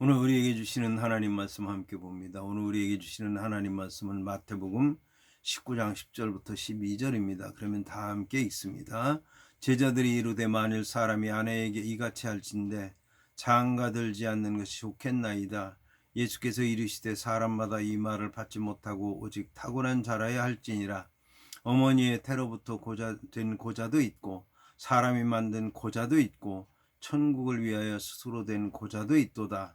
오늘 우리에게 주시는 하나님 말씀 함께 봅니다. 오늘 우리에게 주시는 하나님 말씀은 마태복음 19장 10절부터 12절입니다. 그러면 다 함께 읽습니다. 제자들이 이르되 만일 사람이 아내에게 이같이 할진대 장가 들지 않는 것이 좋겠나이다. 예수께서 이르시되 사람마다 이 말을 받지 못하고 오직 타고난 자라야 할지니라. 어머니의 태로부터 고자 된 고자도 있고 사람이 만든 고자도 있고 천국을 위하여 스스로 된 고자도 있도다.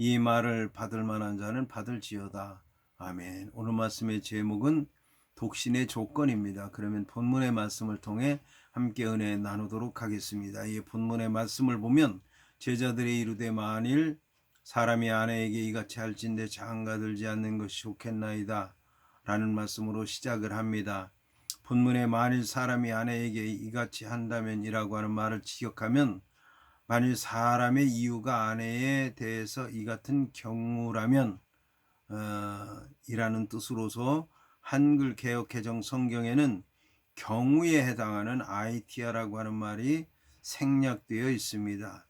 이 말을 받을 만한 자는 받을지어다. 아멘. 오늘 말씀의 제목은 독신의 조건입니다. 그러면 본문의 말씀을 통해 함께 은혜 나누도록 하겠습니다. 이 본문의 말씀을 보면 제자들의 이르되 만일 사람이 아내에게 이같이 할진대 장가들지 않는 것이 좋겠나이다. 라는 말씀으로 시작을 합니다. 본문에 만일 사람이 아내에게 이같이 한다면이라고 하는 말을 지적하면 만일 사람의 이유가 아내에 대해서 이 같은 경우라면 어, 이라는 뜻으로서 한글 개혁 개정 성경에는 경우에 해당하는 아이티아라고 하는 말이 생략되어 있습니다.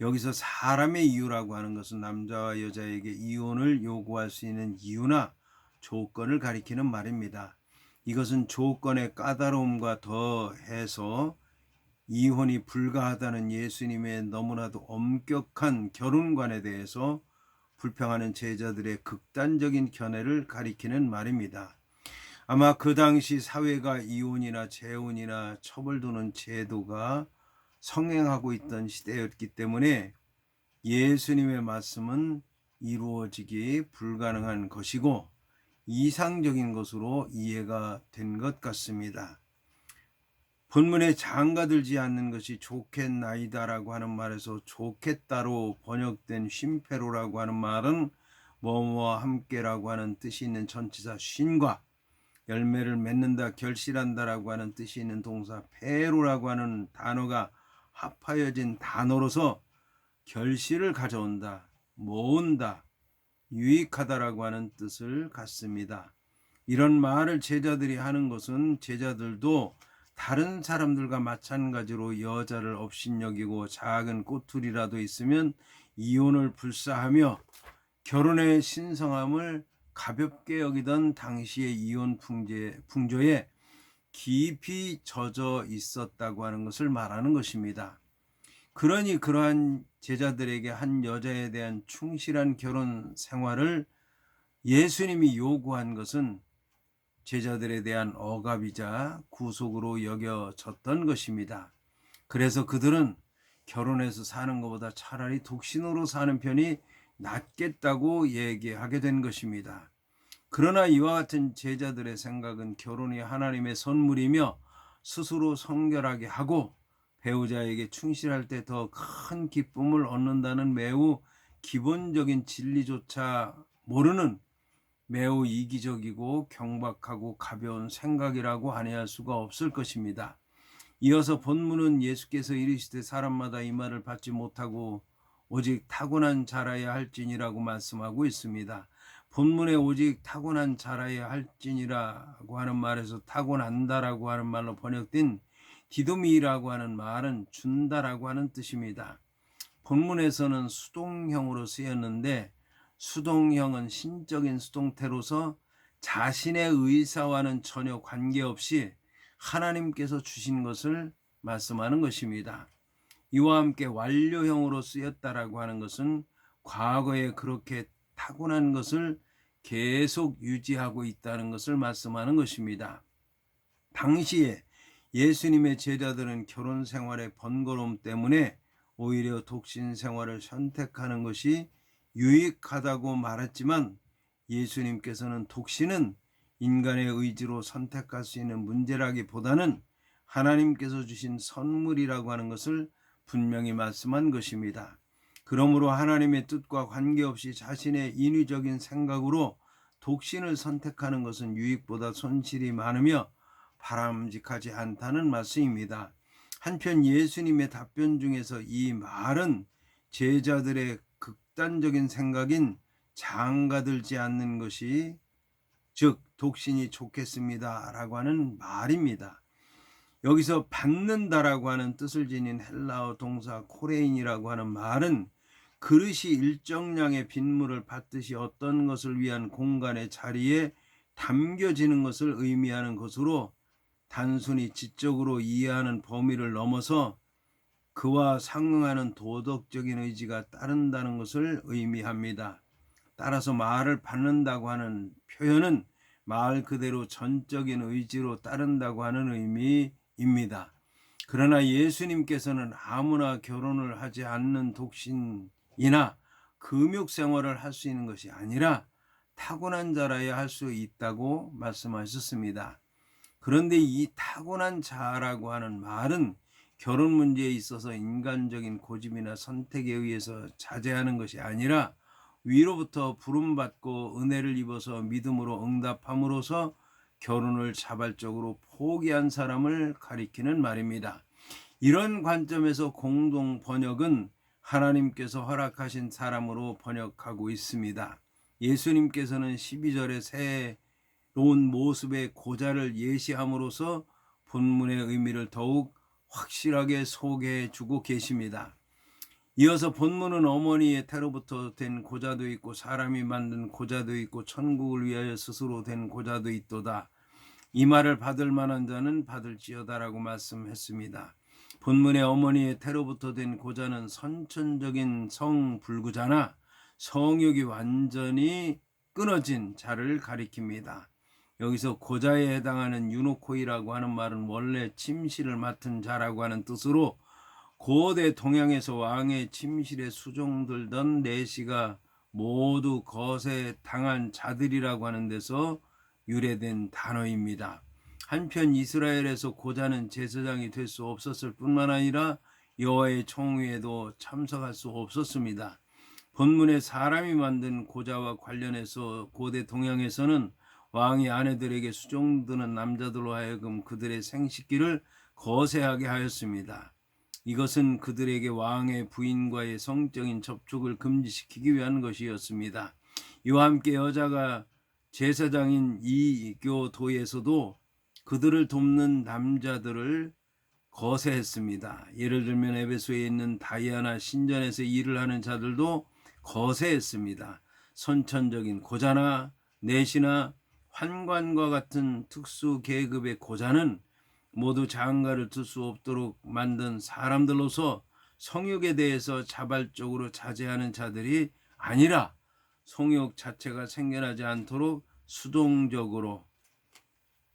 여기서 사람의 이유라고 하는 것은 남자와 여자에게 이혼을 요구할 수 있는 이유나 조건을 가리키는 말입니다. 이것은 조건의 까다로움과 더해서 이혼이 불가하다는 예수님의 너무나도 엄격한 결혼관에 대해서 불평하는 제자들의 극단적인 견해를 가리키는 말입니다. 아마 그 당시 사회가 이혼이나 재혼이나 처벌두는 제도가 성행하고 있던 시대였기 때문에 예수님의 말씀은 이루어지기 불가능한 것이고 이상적인 것으로 이해가 된 것 같습니다. 본문에 장가들지 않는 것이 좋겠나이다라고 하는 말에서 좋겠다로 번역된 쉼페로라고 하는 말은 뭐뭐와 함께라고 하는 뜻이 있는 전치사 쉰과 열매를 맺는다 결실한다라고 하는 뜻이 있는 동사 페로라고 하는 단어가 합하여진 단어로서 결실을 가져온다 모은다 유익하다라고 하는 뜻을 갖습니다. 이런 말을 제자들이 하는 것은 제자들도 다른 사람들과 마찬가지로 여자를 업신여기고 작은 꼬투리라도 있으면 이혼을 불사하며 결혼의 신성함을 가볍게 여기던 당시의 이혼 풍제, 풍조에 깊이 젖어 있었다고 하는 것을 말하는 것입니다. 그러니 그러한 제자들에게 한 여자에 대한 충실한 결혼 생활을 예수님이 요구한 것은 제자들에 대한 억압이자 구속으로 여겨졌던 것입니다. 그래서 그들은 결혼해서 사는 것보다 차라리 독신으로 사는 편이 낫겠다고 얘기하게 된 것입니다. 그러나 이와 같은 제자들의 생각은 결혼이 하나님의 선물이며 스스로 성결하게 하고 배우자에게 충실할 때 더 큰 기쁨을 얻는다는 매우 기본적인 진리조차 모르는 매우 이기적이고 경박하고 가벼운 생각이라고 아니할 수가 없을 것입니다. 이어서 본문은 예수께서 이르시되 사람마다 이 말을 받지 못하고 오직 타고난 자라야 할지니라고 말씀하고 있습니다. 본문에 오직 타고난 자라야 할지니라고 하는 말에서 타고난다라고 하는 말로 번역된 디도미라고 하는 말은 준다라고 하는 뜻입니다. 본문에서는 수동형으로 쓰였는데 수동형은 신적인 수동태로서 자신의 의사와는 전혀 관계없이 하나님께서 주신 것을 말씀하는 것입니다. 이와 함께 완료형으로 쓰였다라고 하는 것은 과거에 그렇게 타고난 것을 계속 유지하고 있다는 것을 말씀하는 것입니다. 당시에 예수님의 제자들은 결혼 생활의 번거로움 때문에 오히려 독신 생활을 선택하는 것이 유익하다고 말했지만 예수님께서는 독신은 인간의 의지로 선택할 수 있는 문제라기보다는 하나님께서 주신 선물이라고 하는 것을 분명히 말씀한 것입니다. 그러므로 하나님의 뜻과 관계없이 자신의 인위적인 생각으로 독신을 선택하는 것은 유익보다 손실이 많으며 바람직하지 않다는 말씀입니다. 한편 예수님의 답변 중에서 이 말은 제자들의 극단적인 생각인 장가들지 않는 것이 즉 독신이 좋겠습니다 라고 하는 말입니다. 여기서 받는다라고 하는 뜻을 지닌 헬라어 동사 코레인이라고 하는 말은 그릇이 일정량의 빗물을 받듯이 어떤 것을 위한 공간의 자리에 담겨지는 것을 의미하는 것으로 단순히 지적으로 이해하는 범위를 넘어서 그와 상응하는 도덕적인 의지가 따른다는 것을 의미합니다. 따라서 말을 받는다고 하는 표현은 말 그대로 전적인 의지로 따른다고 하는 의미입니다. 그러나 예수님께서는 아무나 결혼을 하지 않는 독신이나 금욕 생활을 할 수 있는 것이 아니라 타고난 자라야 할 수 있다고 말씀하셨습니다. 그런데 이 타고난 자라고 하는 말은 결혼 문제에 있어서 인간적인 고집이나 선택에 의해서 자제하는 것이 아니라 위로부터 부름받고 은혜를 입어서 믿음으로 응답함으로써 결혼을 자발적으로 포기한 사람을 가리키는 말입니다. 이런 관점에서 공동 번역은 하나님께서 허락하신 사람으로 번역하고 있습니다. 예수님께서는 12절에 새로운 모습의 고자를 예시함으로써 본문의 의미를 더욱 확실하게 소개해 주고 계십니다. 이어서 본문은 어머니의 태로부터 된 고자도 있고 사람이 만든 고자도 있고 천국을 위하여 스스로 된 고자도 있도다. 이 말을 받을 만한 자는 받을지어다라고 말씀했습니다. 본문의 어머니의 태로부터 된 고자는 선천적인 성불구자나 성욕이 완전히 끊어진 자를 가리킵니다. 여기서 고자에 해당하는 유노코이라고 하는 말은 원래 침실을 맡은 자라고 하는 뜻으로 고대 동양에서 왕의 침실에 수종들던 내시가 모두 거세 당한 자들이라고 하는 데서 유래된 단어입니다. 한편 이스라엘에서 고자는 제사장이 될 수 없었을 뿐만 아니라 여호와의 총회에도 참석할 수 없었습니다. 본문에 사람이 만든 고자와 관련해서 고대 동양에서는 왕이 아내들에게 수종드는 남자들로 하여금 그들의 생식기를 거세하게 하였습니다. 이것은 그들에게 왕의 부인과의 성적인 접촉을 금지시키기 위한 것이었습니다. 이와 함께 여자가 제사장인 이교도에서도 그들을 돕는 남자들을 거세했습니다. 예를 들면 에베소에 있는 다이아나 신전에서 일을 하는 자들도 거세했습니다. 선천적인 고자나 내시나 환관과 같은 특수 계급의 고자는 모두 장가를 둘수 없도록 만든 사람들로서 성욕에 대해서 자발적으로 자제하는 자들이 아니라 성욕 자체가 생겨나지 않도록 수동적으로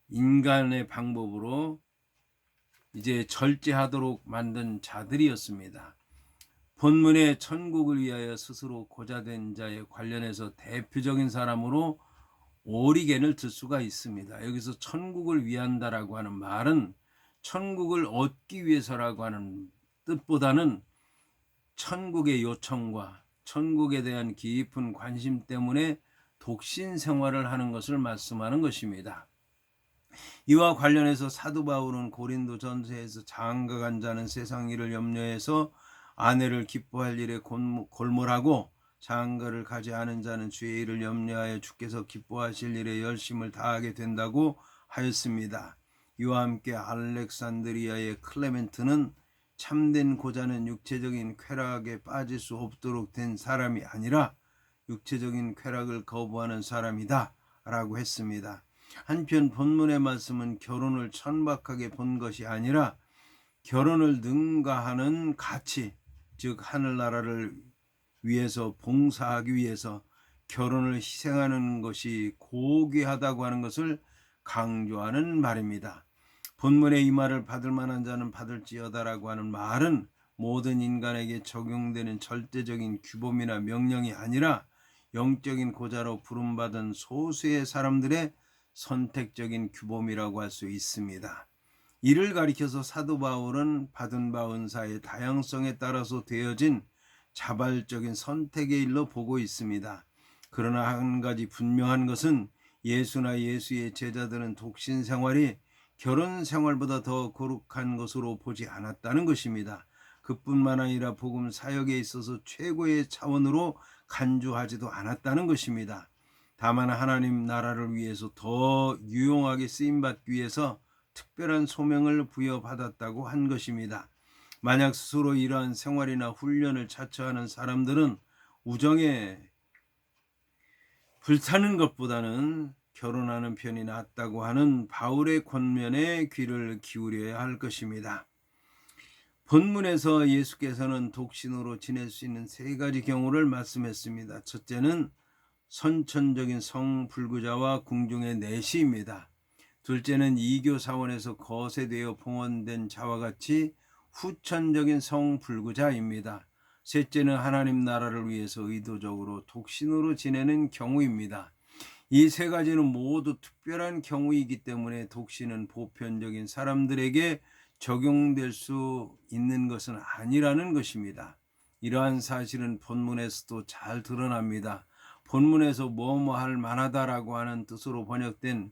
인간의 방법으로 이제 절제하도록 만든 자들이었습니다. 본문의 천국을 위하여 스스로 고자된 자에 관련해서 대표적인 사람으로 오리겐을 들 수가 있습니다. 여기서 천국을 위한다라고 하는 말은 천국을 얻기 위해서라고 하는 뜻보다는 천국의 요청과 천국에 대한 깊은 관심 때문에 독신 생활을 하는 것을 말씀하는 것입니다. 이와 관련해서 사도 바울은 고린도 전서에서 장가간 자는 세상 일을 염려해서 아내를 기뻐할 일에 골몰하고 장가를 가지 않은 자는 주의 일을 염려하여 주께서 기뻐하실 일에 열심을 다하게 된다고 하였습니다. 이와 함께 알렉산드리아의 클레멘트는 참된 고자는 육체적인 쾌락에 빠질 수 없도록 된 사람이 아니라 육체적인 쾌락을 거부하는 사람이다 라고 했습니다. 한편 본문의 말씀은 결혼을 천박하게 본 것이 아니라 결혼을 능가하는 가치, 즉 하늘나라를 위해서 봉사하기 위해서 결혼을 희생하는 것이 고귀하다고 하는 것을 강조하는 말입니다. 본문의 이 말을 받을 만한 자는 받을지어다라고 하는 말은 모든 인간에게 적용되는 절대적인 규범이나 명령이 아니라 영적인 고자로 부름받은 소수의 사람들의 선택적인 규범이라고 할 수 있습니다. 이를 가리켜서 사도 바울은 받은 바 은사의 다양성에 따라서 되어진 자발적인 선택의 일로 보고 있습니다. 그러나 한 가지 분명한 것은 예수나 예수의 제자들은 독신 생활이 결혼 생활보다 더 거룩한 것으로 보지 않았다는 것입니다. 그뿐만 아니라 복음 사역에 있어서 최고의 차원으로 간주하지도 않았다는 것입니다. 다만 하나님 나라를 위해서 더 유용하게 쓰임 받기 위해서 특별한 소명을 부여받았다고 한 것입니다. 만약 스스로 이러한 생활이나 훈련을 자처하는 사람들은 우정에 불타는 것보다는 결혼하는 편이 낫다고 하는 바울의 권면에 귀를 기울여야 할 것입니다. 본문에서 예수께서는 독신으로 지낼 수 있는 세 가지 경우를 말씀했습니다. 첫째는 선천적인 성불구자와 궁중의 내시입니다. 둘째는 이교 사원에서 거세되어 봉헌된 자와 같이 후천적인 성불구자입니다. 셋째는 하나님 나라를 위해서 의도적으로 독신으로 지내는 경우입니다. 이 세 가지는 모두 특별한 경우이기 때문에 독신은 보편적인 사람들에게 적용될 수 있는 것은 아니라는 것입니다. 이러한 사실은 본문에서도 잘 드러납니다. 본문에서 뭐뭐 할 만하다라고 하는 뜻으로 번역된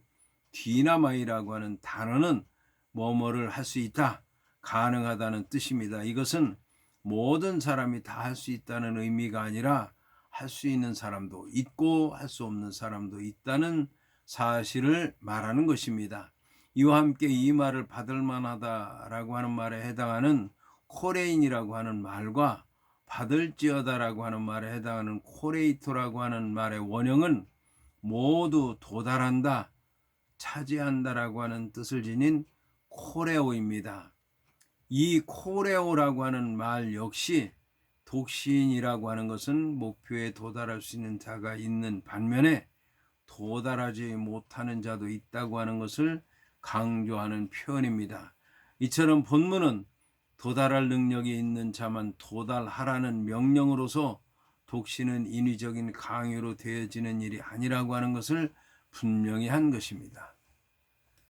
디나마이라고 하는 단어는 뭐뭐를 할 수 있다, 가능하다는 뜻입니다. 이것은 모든 사람이 다 할 수 있다는 의미가 아니라 할 수 있는 사람도 있고 할 수 없는 사람도 있다는 사실을 말하는 것입니다. 이와 함께 이 말을 받을 만하다라고 하는 말에 해당하는 코레인이라고 하는 말과 받을지어다라고 하는 말에 해당하는 코레이토라고 하는 말의 원형은 모두 도달한다, 차지한다라고 하는 뜻을 지닌 코레오입니다. 이 코레오라고 하는 말 역시 독신이라고 하는 것은 목표에 도달할 수 있는 자가 있는 반면에 도달하지 못하는 자도 있다고 하는 것을 강조하는 표현입니다. 이처럼 본문은 도달할 능력이 있는 자만 도달하라는 명령으로서 독신은 인위적인 강요로 되어지는 일이 아니라고 하는 것을 분명히 한 것입니다.